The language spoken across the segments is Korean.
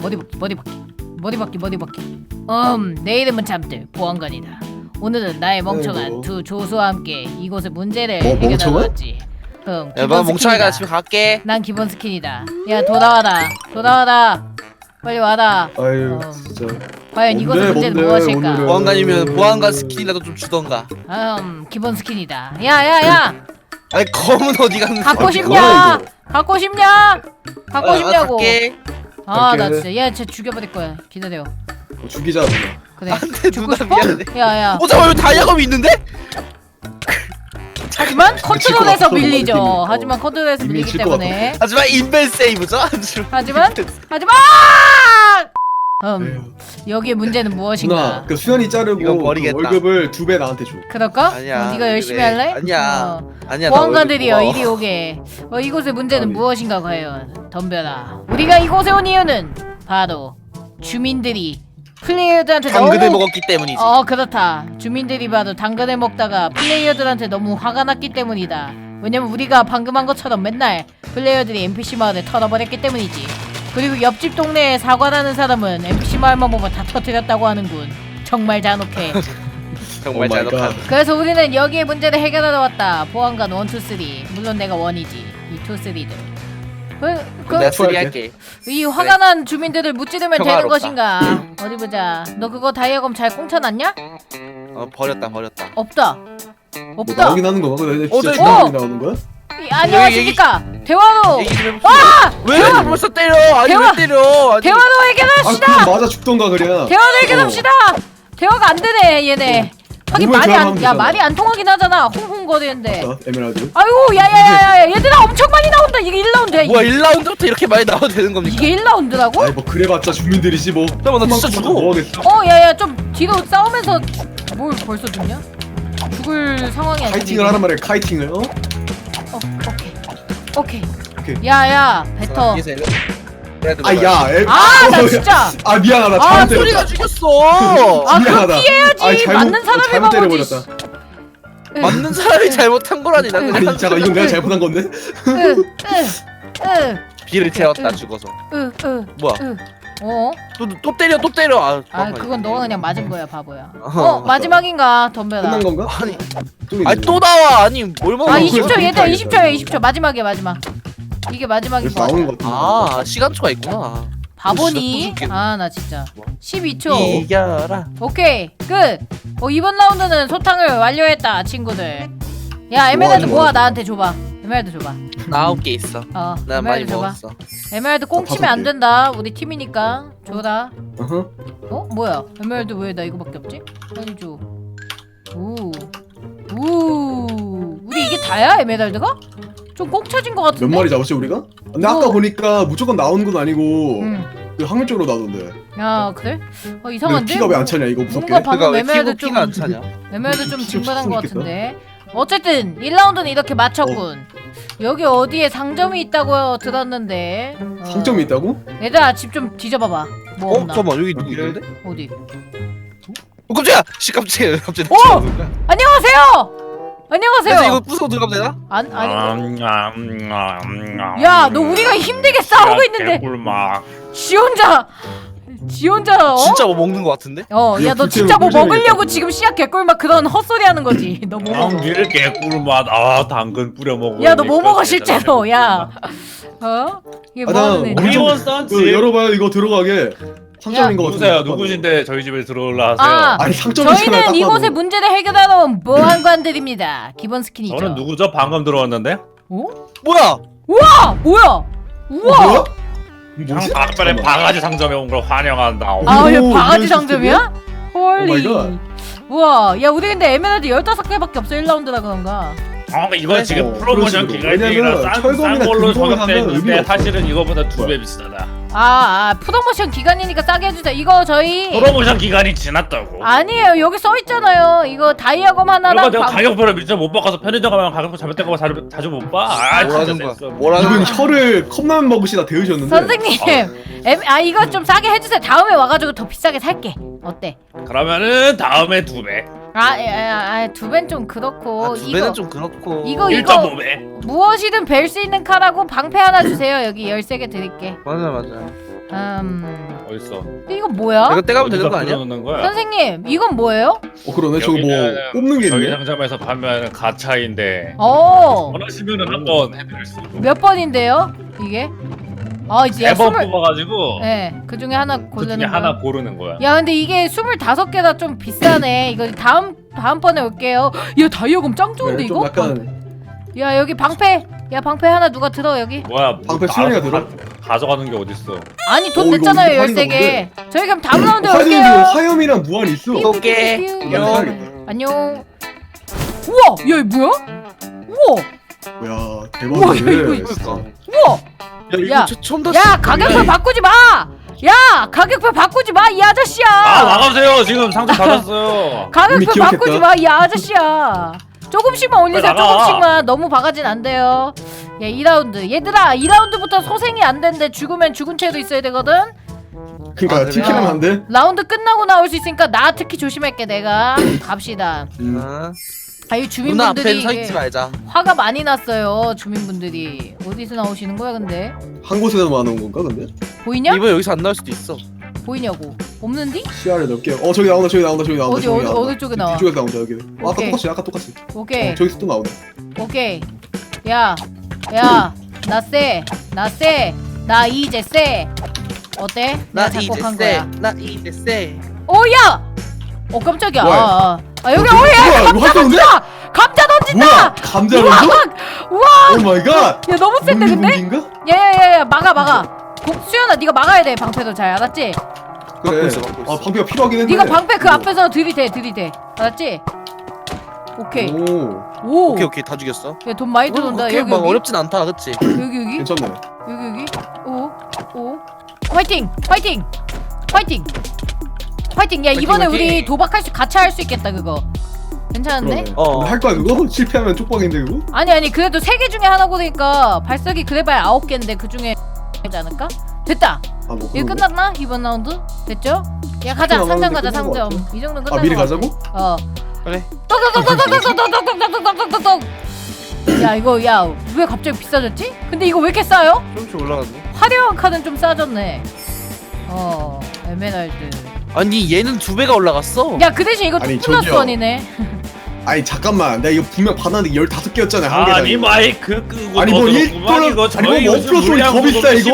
머리 벗기 머리 벗기. 머리 벗기 머리 벗기. 음내 이름은 잠들 보안관이다. 오늘은 나의 멍청한. 두 조수와 함께 이곳의 문제를 뭐, 해결하러 멍청한? 왔지. 응 야, 기본 너 멍청이가 스킨이다. 집에 갈게. 난 기본 스킨이다. 야 돌아와라. 돌아와라. 빨리 와라. 아유 어. 진짜. 과연 뭔데, 이곳의 문제는 뭔데, 무엇일까? 오늘은? 보안관이면 보안관 스킨이라도 좀 주던가. 음 기본 스킨이다. 야야야. 아니 검은 어디 갔는데? 갖고 어디 싶냐? 갖고 싶냐? 갖고 아, 싶냐고. 갈게. 아 나. 진짜 얘쟤 죽여버릴 거야 기다려 어, 죽이자 그냥. 그래 안돼 죽고 누나 싶어? 미안해. 야야 어 잠깐 여기 다이아검이 있는데? 하지만 컨트롤에서 밀리죠. 하지만 컨트롤에서 이미 밀리기 때문에 하지만 인벤 세이브죠. 하지만 하지만 음 에휴. 여기에 문제는 무엇인가 누나 그 수현이 이거 자르고 그 버리겠다. 월급을 두 배 나한테 줘 그럴까? 아니야, 어, 네가 열심히 그래. 할래? 아니야. 어. 아니야. 나 보안관들이여 이리 오게 어, 이곳의 문제는 아니. 무엇인가 과연 덤벼라 우리가 이곳에 온 이유는 바로 주민들이 플레이어들한테 당근을 너무 먹었기 때문이지. 어 그렇다 주민들이 바로 당근을 먹다가 플레이어들한테 너무 화가 났기 때문이다 왜냐면 우리가 방금 한 것처럼 맨날 플레이어들이 NPC 마을을 털어버렸기 때문이지 그리고 옆집 동네에 사과라는 사람은 NPC 마을만 보면 다 터뜨렸다고 하는군 정말 잔혹해 정말 잘독한. 갓. 그래서 우리는 여기에 문제를 해결하러 왔다 보안관 1, 2, 3 물론 내가 원이지 이 2, 3들 그, 그, 내가 쓰리 할게. 이 화가 난 주민들을 무찌르면 되는 평화롭다. 것인가 어디 보자 너 그거 다이아검 잘 꽁쳐놨냐? 어 버렸다 버렸다. 없다 뭐 없다 나오긴 하는? 근데 진짜 어, 주방이 나오는 거야? 이- 안녕하십니까 대화로 얘기 좀 해봅시다. 왜 벌써 때려? 아니 대화! 왜 때려? 아니, 대화로 아 해결합시다 그럼 맞아 죽던가 그냥 대화로 해결합시다 대화가 안 되네 얘네 하긴 몸을 말이 안 교환하면 야 되잖아. 말이 안 통하긴 하잖아 홍홍거리는데 자, 에메랄드 아이고 야야야야 얘들아 엄청 많이 나온다 이게 1라운드야 뭐야 1라운드부터 이렇게 많이 나와도 되는 겁니까? 이게 1라운드라고? 아니 뭐 그래봤자 주민들이지 뭐 잠깐만 나 진짜 죽어. 뭐하겠어 어 야야 좀 뒤로 싸우면서 뭘 벌써 죽냐? 죽을 상황이 아닌데 카이팅을 하란 말이야 카이팅을 어? 어 오케이. 오케이. 오케이. 야야 뱉어 일로- 그래도 아야 아나 진짜. 아 미안하다. 아, 잘못 소리가 때렸다 죽였어. 아 그럼 미안하다. 피해야지. 아이, 잘못- 맞는 사람이 잘못 때려버렸다. 맞는 사람이 잘못한 거라니 나 그냥 아니 잠깐 이건 내가 잘못한 건데? 비를 태웠다 죽어서. 뭐야? 어? 또 또 때려 또 때려. 아, 아. 그건 너가 그냥 맞은 거야 바보야 어허, 어 마지막인가 덤벼라 끝난 건가? 아니 또 있네. 아니 또 나와 아니 뭘 먹어? 아 어, 20초 그래서 얘들아 그러니까 20초야 20초 마지막이야 마지막 이게 마지막인 거 나오는 같아 거 아 시간초가 있구나. 바보니? 아 나 진짜 뭐? 12초 이겨라. 오케이 끝 어, 이번 라운드는 소탕을 완료했다 친구들 야 에메랄드 좋아, 모아. 나한테 줘봐 에메랄드 줘봐 나 아홉 개 있어. 어난 많이 에메랄드 줘봐 먹었어. 에메랄드 꽁치면 다섯 안 개. 된다 우리 팀이니까 줘라 어허. 어? 뭐야 에메랄드 왜 나 이거밖에 없지? 빨리 줘 우. 우. 우리 이게 다야 에메랄드가? 좀 꽁쳐진 것 같은데? 몇 마리 잡았지 우리가? 근데 어. 아까 보니까 무조건 나오는 건 아니고 응. 그 확률적으로 나오던데 야 그래? 어 근데 이상한데? 피가 왜 안 차냐 이거 무섭게 뭔가 방금 그러니까 왜 에메랄드 피고 좀 피가 안 차냐? 에메랄드 좀좀 증발한 것. 같은데 어쨌든 1라운드는 이렇게 마쳤군 여기 어디에 상점이 있다고 들었는데 어. 상점이 있다고? 얘들아 집 좀 뒤져봐봐 뭐 어 없나 잠깐만 여기 누구 있는데? 어디 어 깜짝이야! 씨 깜짝이야 갑자기 어! 안녕하세요 그래서 안녕하세요 이거 부수고 들어가면 되나? 안, 아니 야, 야 너 우리가 힘들게 싸우고 있는데 개꿀막. 지 혼자 지 혼자 어? 진짜 뭐 먹는 거 같은데? 어, 야, 야, 너 불태워, 진짜 뭐 먹으려고. 지금 씨앗 개꿀 막 그런 헛소리 하는 거지. 너 뭐 먹어? 당길 개꿀맛. 아, 당근 뿌려 먹어. 야, 너 뭐 먹어 실제로? 야, 어? 이게 아, 뭐 하는 나 애? 우리 리본 그. 열어봐요 이거 들어가게 상점인 거 같은데 누구세요? 누구신데 저희 집에 들어올라 하세요? 아, 아니 상점이잖아 저희는 딱 이곳의. 문제를 해결하러 온 보안관들입니다. 기본 스킨이죠. 저는 누구죠? 방금 들어왔는데? 어? 뭐야? 우와, 뭐야? 어, 우와. 뭐야? 장 뭐지? 잠깐만. 바가지 상점에 온 걸 환영한다. 아, 오, 이거 바가지 상점이야? 홀리. 오 마이 갓. 우와, 야, 우리 근데 에메랄드 15개밖에 없어 1라운드라 그런가? 어, 이거 지금 어, 프로모션 그런 식으로. 기간이라 왜냐면 싼, 싼 철검이나 걸로 금속을 저격돼 사면 의미가 있는데 없어. 사실은 이거보다 두 배? 비싸다. 아, 아, 프로모션 기간이니까 싸게 해주세요. 이거 저희 프로모션 기간이 지났다고. 아니에요. 여기 써 있잖아요. 이거 다이아검 하나랑 이거 내가 방- 가격표를 미처 못 바꿔서 편의점 가면 가격표 잘못된 거 자주, 자주 못 봐. 아, 진짜 뭐라는 거야? 됐어. 뭐라는 이분 거야? 혀를 컵라면 먹으시다 데우셨는데 선생님, 엠- 아 이거 좀 싸게 해주세요. 다음에 와가지고 더 비싸게 살게. 어때? 그러면은 다음에 두 배. 아, 아, 아, 두 배는 좀 그렇고 아, 두 이거 배는 좀 그렇고. 이거 이거 1.5배. 무엇이든 벨수 있는 카라고 방패 하나 주세요. 여기 13개 드릴게. 맞아 맞아. 음 어딨어? 이건 뭐야? 이거 떼가면 되는 거 아니야? 불러놓는 거야? 선생님 이건 뭐예요? 어 그러네 저거 뭐 여기는 뽑는 게 저희 있네 상점에서 판매하는 가차인데 어. 원하시면은 한번 해드릴 수 있고 몇 번인데요? 이게? 아 이제 야 네번 스물 뽑아가지고 네, 그 중에 하나 그 중에 고르는 거야. 하나 고르는 거야. 야 근데 이게 25개다 좀 비싸네 이거 다음 다음번에 올게요 야 다이어금 짱 좋은데 네, 좀 이거? 약간 야 여기 방패 야 방패 하나 누가 들어 여기 뭐야? 뭐 방패 가- 수영이가 들어? 가- 가져가는 게 어딨어? 아니 돈 어, 이거 냈잖아요 파는 13개 저희 그럼 다음 라운드 화염이 올게요 화염이랑 무한이 있어. 삐삐삐삐. 영. 안녕 우와 야 이거 뭐야? 우와 뭐야 우와, 대박이네 이거 진짜. 우와 야 이거 야. 저- 처음 다야 가격표 바꾸지 마! 야 가격표 바꾸지 마 이 아저씨야! 아 나가세요. 지금 상점 닫았어요. 가격표 기억했다. 바꾸지 마 이 아저씨야 조금씩만 올리세요 빨리 나가. 조금씩만 너무 바가진 안 돼요 야 2라운드 얘들아 2라운드부터 소생이 안 된대 죽으면 죽은 채도 있어야 되거든 그러니까 아, 그래? 티키는 안돼 라운드 끝나고 나올 수 있으니까 나 특히 조심할게 내가 갑시다 아, 아 이 누나 주민분들이 앞에 서 있지 말자. 화가 많이 났어요 주민분들이 어디서 나오시는 거야 근데 한 곳에서만 하는 건가 근데 보이냐? 이번 여기서 안 나올 수도 있어. 보이냐고 없는디? 시야를 넓게 어 저기 나온다 저기 나온다 저기 나온다 어디, 저기 어디, 나온다. 어느 쪽에 나와? 뒤쪽에서 나온다 여기 어, 아까 오케이. 똑같이 아까 똑같이 오케이 어, 저기서 또 나오네 오케이 야, 야, 나 쎄, 나 쎄, 나 이제 쎄. 어때? 나 내가 이제 작곡한 쎄. 거야. 나 이제 쎄. 오, 야! 어, 깜짝이야. 뭐야? 아, 아. 아, 여기, 어, 오, 야, 뭐야, 이거 감자 활동인데? 던진다! 감자 던진다! 뭐야 감자 던져? 우와! 오 마이 갓 야, 너무 센데, 근데? 문기문기인가? 야, 야, 야, 야, 막아, 막아. 고, 수연아, 네가 막아야 돼, 방패도 잘, 알았지? 그래 막고 있어, 막고 있어. 아 방패가 필요하긴 했네 네가 방패 그. 앞에서 들이대, 들이대. 알았지? 오케이. 오 오. 오케이 오케이 다 죽였어. 야, 돈 많이 들어온다. 그렇게 여기, 막 여기. 어렵진 않다, 그렇지? 여기, 여기. 괜찮네 여기 여기 오오 화이팅 화이팅 화이팅 화이팅 야 이번에 화이팅. 우리 도박 할 수 같이 할 수 있겠다 그거 괜찮은데? 그러네 어. 할 거야 그거? 실패하면 쪽방인데 그거? 아니 아니 그래도 세 개 중에 하나고니까 발석이 그래봐야 아홉 개인데 그 중에 되지 않을까? 됐다 아 뭐 이거 끝났나? 이번 라운드? 됐죠? 야 가자 상점 가자 끝난 상점 같아. 이 정도는 끝난 아 미리 같아. 가자고? 어 그래. 똑똑똑똑똑똑똑똑똑똑똑똑똑 야 이거 야 왜 갑자기 비싸졌지? 근데 이거 왜 이렇게 싸요? 조금씩 올라갔네. 화려한 카드는 좀 싸졌네 어 에메랄드 아니 얘는 두 배가 올라갔어. 야 그 대신 이거 아니, 투 플러스 저기요. 원이네 아니 잠깐만 내가 이거 분명 받았는데 15개였잖아 한 개당 아니 마이크 끄고 아니, 뭐. 일 아니, 뭐 요즘 플러스 원이 더 비싸, 이거.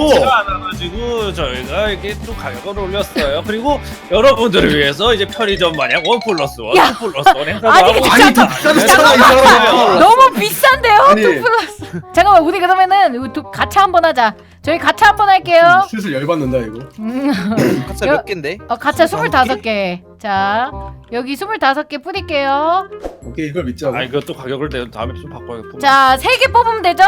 않아가지고 저희가 이게 또 가격을 올렸어요. 그리고 여러분들을 위해서 이제 편의점 마냥 원 플러스 원, 야. 투 플러스 원 행사도 아니, 하고 아니 더 비싸졌잖아 이 사람아 너무 비싼데요? 아니. 투 플러스. 잠깐만 우리 그러면은 우리 가차 한번 하자. 저희 가차 한번 할게요. 슬슬 열받는다 이거. 음, 가차 여- 몇 개인데? 어 가차 스물다섯 개자 여기 스물다섯 개 뿌릴게요. 오케이 이걸 믿자고 아 이거 또 가격을 내 다음에 좀 바꿔야 자세개 뽑으면 되죠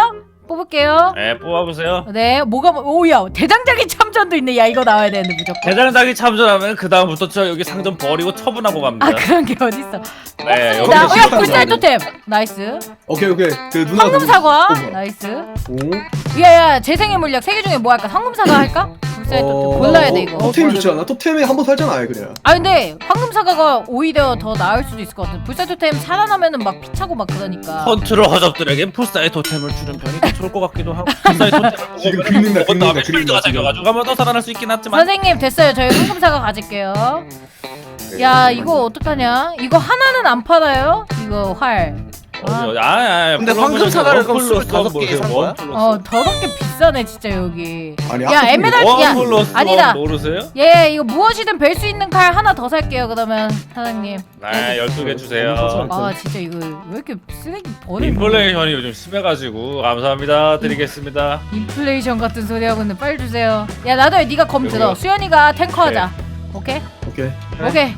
뽑을게요 네 뽑아보세요. 네 뭐가 뭐- 오야 대장장이 참전도 있네 야 이거 나와야 되는데 무조건 대장장이 참전하면 그 다음부터 저 여기 상점 버리고 처분하고 갑니다. 아 그런 게 어딨어 네나 여기 야 불살 나오네. 토템 나이스 오케이 오케이 그 누나 황금 사과 어. 나이스 오 야야 재생의 물약 세 개 중에 뭐 할까? 황금 사과 할까? 불사의 토템 골라야 돼 이거. 톱템 좋지 않아? 톱템에 한 번 살잖아 아예 그냥 아 근데 황금 사과가 오히려 더 나을 수도 있을 것 같아. 불사 토템 살아나면은 막 피차고 막 그러니까. 컨트롤 허접들에게 풀사의 토템을 주는 편이 더 좋을 것 같기도 하고 풀사의 토템을 지금 긁는다, 먹은 다음에 긁는다, 필드가 긁는다, 생겨가지고 한번 더 살아날 수 있긴 하지만 선생님 됐어요. 저희 황금 사과 가질게요. 야 이거 어떡하냐? 이거 하나는 안 팔아요? 이거 활. 어디 어디 아 아 근데 황금 사과를 그럼 25개 산 거야? 어 더럽게 비싸네 진짜 여기. 아니 야, 아까 에메랄드- 그거- 야, 원 플러스 아니다. 원 모르세요? 예 이거 무엇이든 벨수 있는 칼 하나 더 살게요 그러면 사장님. 네 12개 주세요 아 진짜 이거 왜 이렇게 쓰레기 버리고. 인플레이션이 요즘 심해가지고 감사합니다 드리겠습니다 인플레이션 같은 소리 하고 있는데 빨리 주세요. 야 나도 네가 검 들어. 여기요. 수연이가 탱커 하자. 오케이? 오케이 오케이.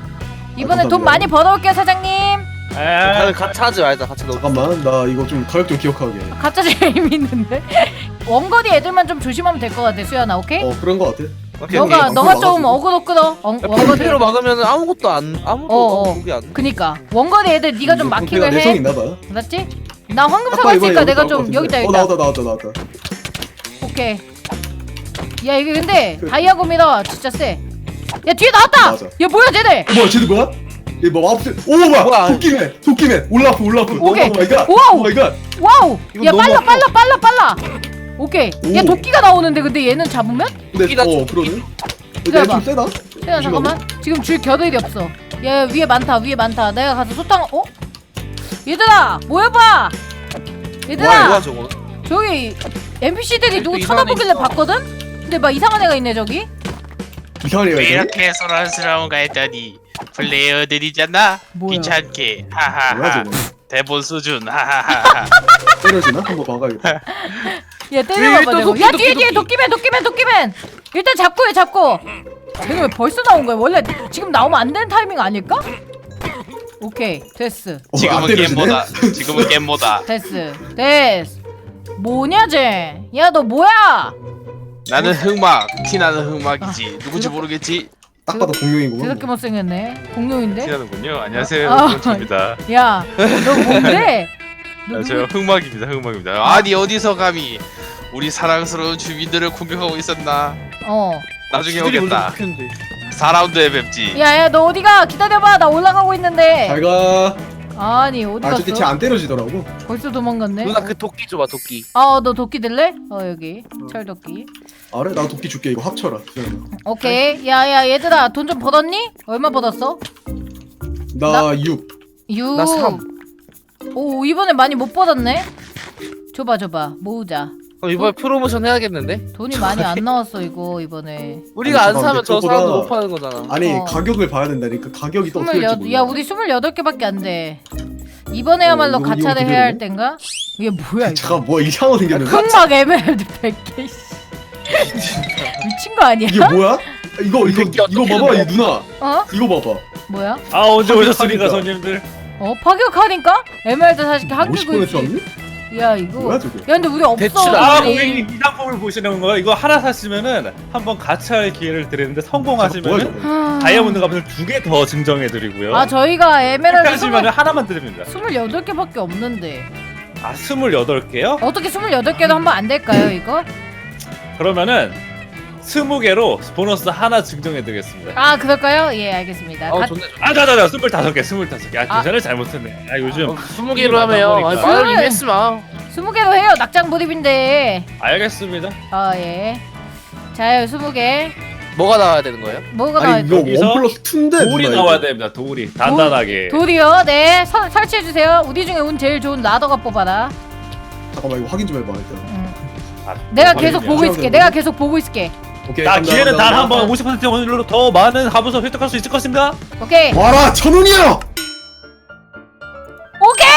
이번에 돈 감사합니다. 많이 벌어올게요 사장님. 다들 에 가차 하지 말자. 가차 넣어. 잠깐만 나 이거 좀 가격 좀 기억하게 가짜 재밌는데. 원거리 애들만 좀 조심하면 될 것 같아 수연아. 오케이? 어 그런 거 같아 오케이, 너가 오케이. 너가 막아가지고. 좀 어그로 끌어. 어, 야, 원거리. 방패로 막으면 아무것도 안 아무도 어, 어. 그게 안. 그니까 원거리 애들 네가 좀 마킹을 내성 해. 있나 봐 알았지? 나 황금 사과 있으니까 내가 좀것 여기다. 여기다. 어 나왔다 나왔다 나왔다 오케이. 야 이게 근데 그- 다이아곰이라 진짜 세. 야 뒤에 나왔다. 맞아. 야 뭐야? 어, 뭐야 쟤들 뭐야? 얘뭐 마법들 오 뭐야 뭐야? 도끼맨 도끼맨 올라프 올라프 오케이. 오 마이 갓 와우. 오 마이 갓 와우. 야 너무 빨라 아파. 빨라 빨라 빨라. 오케이 오. 야 도끼가 나오는데 근데 얘는 잡으면? 근데 끼가 어 좀- 그러네. 기다려봐. 얘좀 세다. 야 잠깐만 지금 줄 겨들이 없어 야 위에 많다 위에 많다 내가 가서 소탕 어? 얘들아 모여봐 얘들아 뭐야 저거? 저기 NPC들이 누구 또 이상한 쳐다보길래 애 있어. 봤거든? 근데 막 이상한 애가 있네 저기 이상한 애가 왜 있네. 이렇게 소란스러운가 했더니 플레이어들이잖아. 뭐야. 귀찮게. 뭐야 하하하 저거. 대본 수준. 하하하하. 때려지나? 한번 봐가야겠다. 야 때려봐봐 도끼, 야 도끼, 뒤에 뒤에 도끼. 도끼맨 도끼맨 도끼맨! 일단 잡고 해 잡고. 쟤는 왜 벌써 나온 거야? 원래 지금 나오면 안 되는 타이밍 아닐까? 오케이 됐어. 어, 안 지금은 때려지네? 겜보다. 지금은 겜보다. 됐어. 됐어. 뭐냐 쟤 야 너 뭐야? 나는 흑막. 티나는 흑막이지. 누군지 모르겠지 딱 봐도 공룡이구만. 드럽게 못생겼네. 공룡인데? 티나는군요. 안녕하세요. 아. 흑막입니다. 야 너 뭔데? 너 아, 저 흑막입니다. 흑막입니다. 아니 어디서 감히 우리 사랑스러운 주민들을 공격하고 있었나? 어. 나중에 지들이 먼저 오겠다. 박혔는데. 4라운드에 뵙지. 야야 너 어디가? 기다려봐. 나 올라가고 있는데. 잘 가. 아니 어디 아 저때 갔어? 쟤안 때려지더라고. 벌써 도망갔네 누나 그 도끼 줘봐 도끼. 아너 도끼 들래? 어 여기 철도끼 아 그래? 나 도끼 줄게 이거 합쳐라. 오케이 야야 얘들아 돈 좀 벌었니? 얼마 벌었어? 나 6. 6나 삼. 오 이번에 많이 못 벌었네 줘봐 줘봐 모으자 어, 이번에 프로모션 해야겠는데? 돈이 많이 안 나왔어 이거 이번에 우리가 아니, 안 사면 저 사람도 못 파는 거잖아. 아니 어. 가격을 봐야 된다니까 가격이 또 어떻게 될지 스물여 몰라. 야 우리 스물여덟 개밖에 안 돼 이번에야말로 어, 이거- 이거 가차를 그대로네? 해야 할 땐가? 이게 뭐야 이거 잠깐 뭐 이상한 거 생겼는데? 흑막 에메랄드 100개 씨. 미친 거 아니야? 이게 뭐야? 이거 이거 새끼 어떻게 이거 봐봐? 이 누나 어? 이거 봐봐 뭐야? 아 언제 오셨습니까 파격하니까. 손님들? 어 파격하니까? 에메랄드 40개 한 50분에 개고 줬니? 야 이거 뭐야 야 저게? 근데 우리 없어 대출 아 우리. 고객님 이 상품을 보시는 거예요. 이거 하나 사시면은 한번 가차할 기회를 드리는데 뭐야 성공하시면은 저거? 하... 다이아몬드 값을 두개 더 증정해드리고요. 아 저희가 에메랄드 하시면 하나만 드립니다. 28개밖에 없는데 아 스물여덟 개요? 어떻게 28개도 한번 안 될까요 이거? 그러면은 스무 개로 보너스 하나 증정해드리겠습니다. 아 그럴까요? 예 알겠습니다 어 가... 좋네. 좋네. 아, 자자자, 스물다섯 개, 스물다섯 개. 아, 아. 계산을 잘못했네. 아, 요즘 어, 20개로 하면 아니 보니까. 말을 이미 했으면 20개로 해요 낙장 불입인데 알겠습니다. 아 예 자요 20개 뭐가 나와야 되는 거예요? 뭐가 아니 이거 여기서 원 플러스 2인데 돌이 나와야 됩니다. 돌이 단단하게. 돌이요 네 서, 설치해 주세요 우리 중에 운 제일 좋은 라더가 뽑아라 잠깐만 이거 확인 좀 해봐 일단 응. 아, 내가 뭐 계속 버리냐. 보고 있을게 내가 계속 보고 있을게 오케이 자, 기회는 단 한. 번 50% 확률로 더 많은 하부서 획득할 수 있을 것인가? 오케이 와라 천 원이야! 오케이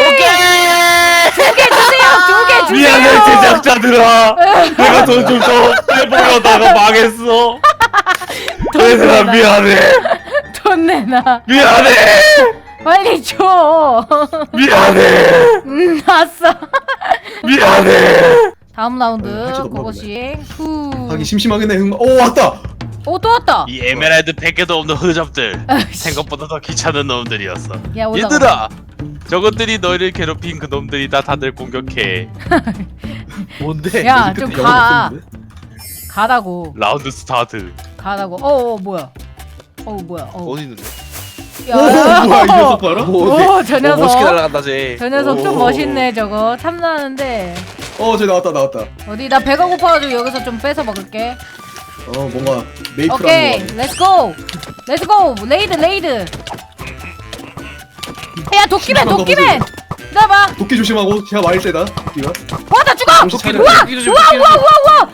오케이. 두개 주세요 두 개 주세요 미안해 제작자들아. 내가 돈 좀더 빼보려다가 망했어. 얘들아 미안해. 돈 내놔 미안해. 빨리 줘 미안해. 음, 났어 미안해. 다음 라운드 어, 할지도 후. 하기 심심하겠네 응. 오 왔다! 오, 또 왔다. 이 에메랄드 100개도 없는 아이씨. 생각보다 더 귀찮은 놈들이었어 야, 올라가. 얘들아 저것들이 너희를 괴롭힌 그 놈들이 다 다들 공격해 뭔데? 야, 끝에 좀 영혼 가. 없었는데? 가라고. 라운드 스타트 가라고. 어, 어, 뭐야? 어, 뭐야? 어. 어디 있는데? 야. 오 뭐야 이 녀석 봐라? 오, 저 어, 녀석. 멋있게 날아간다 쟤. 저 녀석 좀 오. 멋있네, 저거. 탐나는데. 어쟤 나왔다 나왔다 어디, 나 배가 고파가지고 여기서 좀 뺏어 먹을게. 어 뭔가 메이플 오케이, 하는 거 렛츠고! 렛츠고! 레이드, 레이드! 야, 도끼맨, 도끼맨! 나봐! 도끼 조심하고 제가 말일 때다 도끼가 와, 나 죽어! 정신 차려. 우와! 우와, 우와, 좀. 우와, 우와!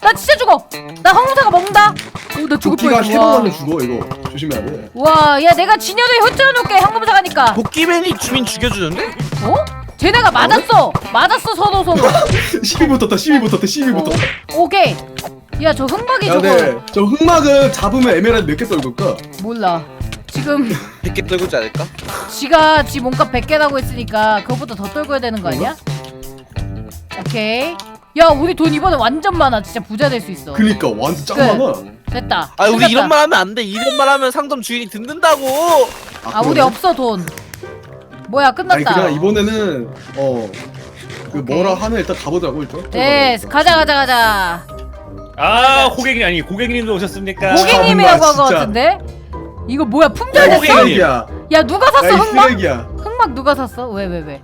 나 진짜 죽어! 나 황무사가 먹는다! 오, 나 죽을 도끼가 뻔했어. 세번 와. 하면 죽어 이거 조심해야 돼 와, 야, 내가 진여를 흩어놓을게, 황무사 가니까! 도끼맨이 주민 죽여주는데? 어? 쟤네가 맞았어! 맞았어, 서로 서로! 12 붙었다 12 붙었다 12 어. 붙었다 오케이! 야, 저 흑막이 야 저거, 근데 저 흑막은 잡으면 에메랄드 몇개 떨굴까? 몰라. 지금, 100개 떨구지 않을까? 지가 지 몸값 100개라고 했으니까, 그거보다 더 떨궈야 되는 거 아니야? 오케이. 야, 우리 돈 이번에 완전 많아. 진짜 부자 될 수 있어. 그니까 완전 짱 그- 많아 됐다. 아 우리 끝났다. 이런 말 하면 안 돼. 이런 말 하면 상점 주인이 듣는다고. 아, 우리 없어, 돈. 뭐야, 끝났다. 아니 그냥 이번에는 어그 오케이. 뭐라 하면 일단 가보자고 일단 네, 가자, 가자, 가자. 아, 고객님 아니 고객님도 오셨습니까? 고객- 고객님이라고 한거 진짜. 같은데? 이거 뭐야, 야 품절 이 됐어? 고객님. 쓰레기야 야, 누가 샀어, 야이 흑막? 쓰레기야 흑막 누가 샀어? 왜, 왜, 왜?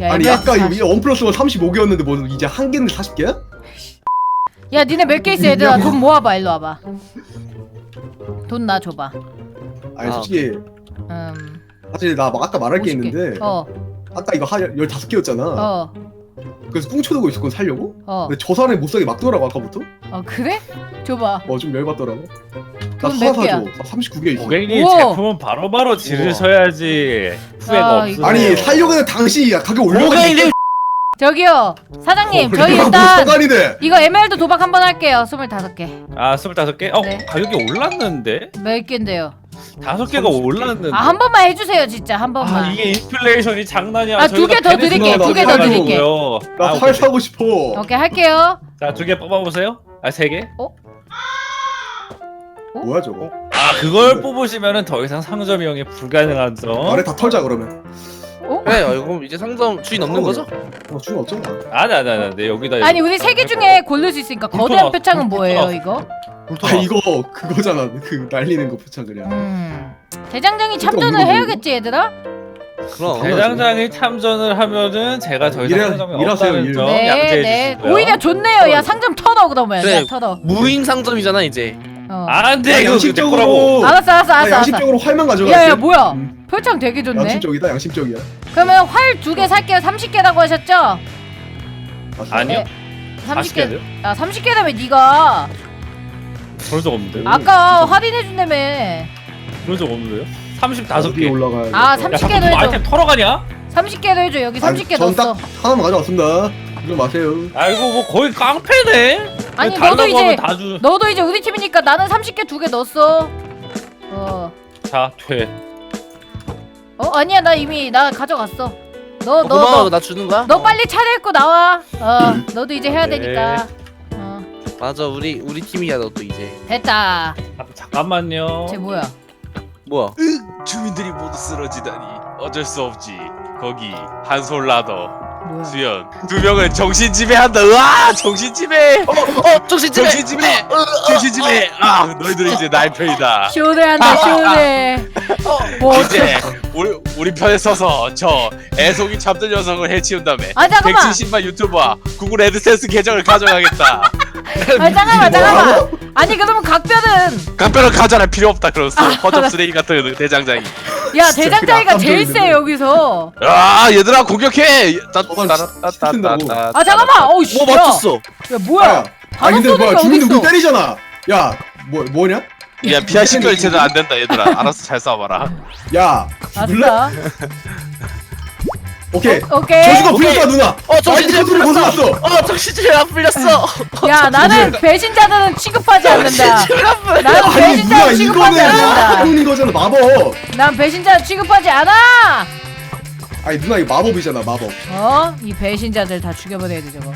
야, 아니 아까 40. 이원 플러스 원 35개였는데 뭐 이제 한 개인데 40개야? 야 니네 몇 개 있어 얘들아 돈 모아봐 일로 와봐 돈 나 줘봐 아니 아, 솔직히 음 사실 나막 아까 말할 게 50개. 있는데 어 아까 이거 한 15개였잖아 어, 그래서 꿍쳐두고 있었건 살려고? 어. 근데 저 사람이 못 사게 막더라고 아까부터 어 그래? 줘봐 어 좀 열받더라고 나 사사 개야? 줘 39개 있어 고객님 우와. 제품은 바로바로 지르셔야지 후회가 아, 없으세요. 아니 살려고 했는 당신이 가격 올려가지고 고객님 저기요 사장님 어, 저희 일단 돼 이거 에메랄드 도박 한번 할게요. 25개. 아 25개? 어 네. 가격이 올랐는데? 몇 개인데요? 다섯 개가 올랐는데. 아 한 번만 해주세요 진짜 한 번만. 아, 이게 인플레이션이 장난이야. 아, 두개더 드릴게, 두개더 드릴게. 아, 나 사고 싶어. 오케이 할게요. 자두 개 뽑아보세요. 아 세 개? 뭐야 저거? 아 그걸 뽑으시면은 더 이상 상점 이용이 불가능한 점. 말에 다 털자 그러면 어? 그래 이거 이제 상점 주인 없는 거죠? 어 주인 없잖아 아니 아니 아니 아니 여기다 아니 우리 세 개 중에 고를 수 있으니까 거대한 표창은 뭐예요 이거? 아 이거 그거잖아. 그 날리는 거 표창 그냥. 음. 대장장이 참전을 해야겠지 얘들아? 그럼 대장장이 참전을 하면은 제가 더 이상 상점이 일하세요, 없다는 일. 점 양지해 네네 주시고요. 오히려 좋네요. 야 상점 털어 그러면. 그래. 야 털어. 무인 상점이잖아 이제. 어. 안돼. 야, 이거 양심적으로. 양심적으로 알았어 알았어 나 알았어 알았어. 양심적으로 활만 가져갈게 야야 뭐야? 음, 표창 되게 좋네. 양심적이다 양심적이야 그러면 활 두 개 살게요 30개라고 하셨죠? 맞아. 아니요 네. 30개 40개요? 야 30개라면 네가 그런 적 없는데요? 아까 할인해 준다며 그런 적 없는데요? 어디 35개 올라가야 아 돼? 야 30개로 자꾸 뭐 해줘 아이템 털어가냐? 30개로 해줘 여기 30개 아니, 넣었어 전딱 하나만 가져왔습니다 이거 마세요 아이고 뭐 거의 깡패네 아니, 달라고 너도 이제- 하면 다 주... 너도 이제 우리 팀이니까 나는 30개 두 개 넣었어 어. 자, 돼. 어? 아니야 나 이미 나 가져갔어. 너 어, 너 고마워. 너, 나 주는 거야? 너 빨리 차려입고 나와. 어 너도 이제 해야 네. 되니까. 어. 맞아 우리 우리 팀이야 너도 이제. 됐다. 아, 잠깐만요. 쟤 뭐야? 뭐야? 으, 주민들이 모두 쓰러지다니 어쩔 수 없지. 거기 한솔 라더 뭐야? 수연 두 명은 정신 지배한다. 으아 정신 지배! 어 정신집에 정신 지배! 정신 지배! 아 너희들은 이제 나의 편이다. 쇼네한다 쇼네 뭐 이제 우리 우리 편에 서서 저 애송이 참들 녀석을 해치운 다음에 아 잠깐만. 170만 유튜버와 구글 애드센스 계정을 가져가겠다. 아 잠깐만 잠깐만. 아니 그러면 각별은 각별은 가져라 필요 없다 그랬어 허접 쓰레기 같은 대장장이 야 그냥 제일 세 여기서. 아 얘들아 공격해! 저건. 아 잠깐만! 어우 씨 뭐 맞췄어? 야 뭐야? 아, 아 근데 뭐야 우리 어딨어? 때리잖아. 야 뭐 뭐냐? 야 피아 신결 제대로 안 된다 얘들아. 알아서 잘 싸워봐라. 야 죽을래? 오케이. 오, 오케이. 저주가 풀렸다 누나. 어 정신집에 소리 풀렸어 벗어났어. 어 정신집에 안 풀렸어. 야 나는 배신자들은 취급하지 않는다. 정신집에 안 풀렸어 나는 아니 배신자 취급하지 이거는 않는다. 하는 거잖아 마법. 난 배신자 취급하지 않아! 아니 누나 이거 마법이잖아 마법. 어? 이 배신자들 다 죽여버려야 돼 저거.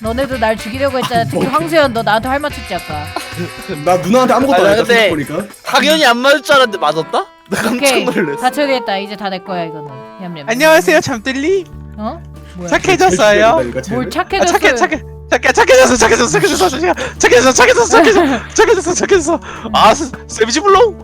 너네도 날 죽이려고 했잖아. 특히 뭐. 황세현 너 나한테 활 맞췄지 아까. 나 누나한테 아무것도 아니, 안 했다 근데- 생각해보니까. 당연히 안 맞을 줄 알았는데 맞았다? 나 깜짝 오케이. 놀랐어. 다 처리했다. 이제 다 내 거야 이거는. 냠냠. 안녕하세요 잠들리. 어? 뭐야? 착해졌어요? 뭘 아, 착해졌어 착해 착해. 착해 착해졌어 착해졌어 착해졌어 착해졌어 착해졌어 착해졌어 착해졌어 착해졌어 아 스- 세비지 블로우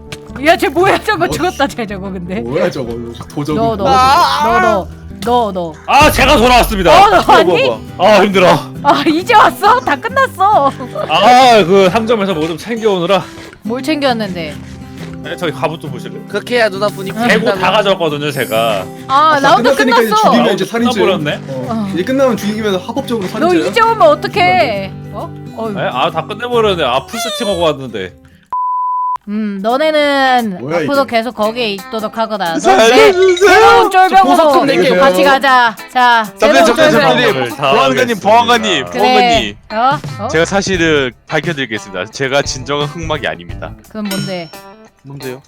야쟤 뭐야? 저거 죽었다 쟤 저거 근데. 뭐야 저거? 도적 너 너 아, 너너 너 아, 제가 돌아왔습니다. 어, 너 아니? 아, 힘들어. 아 이제 왔어? 다 끝났어. 아, 그 상점에서 뭐 좀 챙겨오느라. 뭘 챙겼는데 네, 저기 갑옷 좀 보실래요? 그렇게 해야 누나 분이 재고 다 가져왔거든요, 제가. 아 라운드 끝났으니까 이제 끝났어 죽이면 이제 아, 살인죄 끝나버렸네. 어, 어. 이제 끝나면 죽이면 합법적으로 너 살인죄야 이제 오면 어떡해 어? 어휴. 네? 아, 다 끝내버렸네. 아, 풀세팅하고 왔는데. 음 너네는 뭐야, 앞으로 이게? 계속 거기에 있도록 하거나 넌내 살려주세요 새로운 쫄병으로 보석금 낼게요. 같이 가자 자 새로운 잠깐만 쫄병 잠깐만 다 보안관님. 보안관님 그래 보안관님 어? 어? 제가 사실은 밝혀드리겠습니다 제가 진정한 흑막이 아닙니다 그럼 뭔데 뭔데요?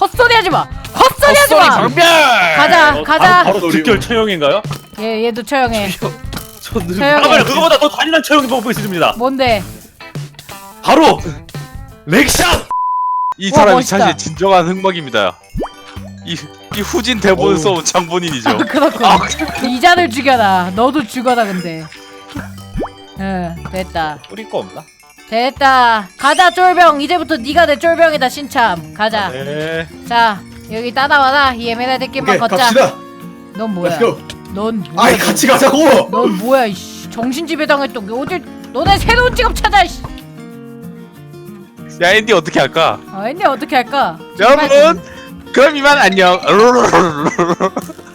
헛소리 하지 마 헛소리 하지마 방별! 가자 어, 가자 바로, 바로 즉결 처형인가요? 얘 얘도 처형해 저는 잠깐만요, 그거보다 더 잔인한 처형이 방법이 있습니다. 뭔데 바로 렉샷! 이 와, 사람이 멋있다. 사실 진정한 흑막입니다 이, 이 후진 대본을 어우. 써온 장본인이죠 그렇군 이자를 죽여라 너도 죽어라 근데 응 됐다 뿌릴 거 없나? 됐다 가자 쫄병 이제부터 네가 내 쫄병이다 신참 가자 네. 자 여기 따라와라 이 에메랄드 길만 오케이 걷자 갑시다 넌 뭐야? 넌 뭐야? 아이 같이 가자고 넌 뭐야? 이씨. 정신 지배당했던 게 어디? 너네 새로운 직업 찾아. 이씨. 야 앤디 어떻게 할까? 아, 근데 어떻게 할까? 여러분 그럼 이만 안녕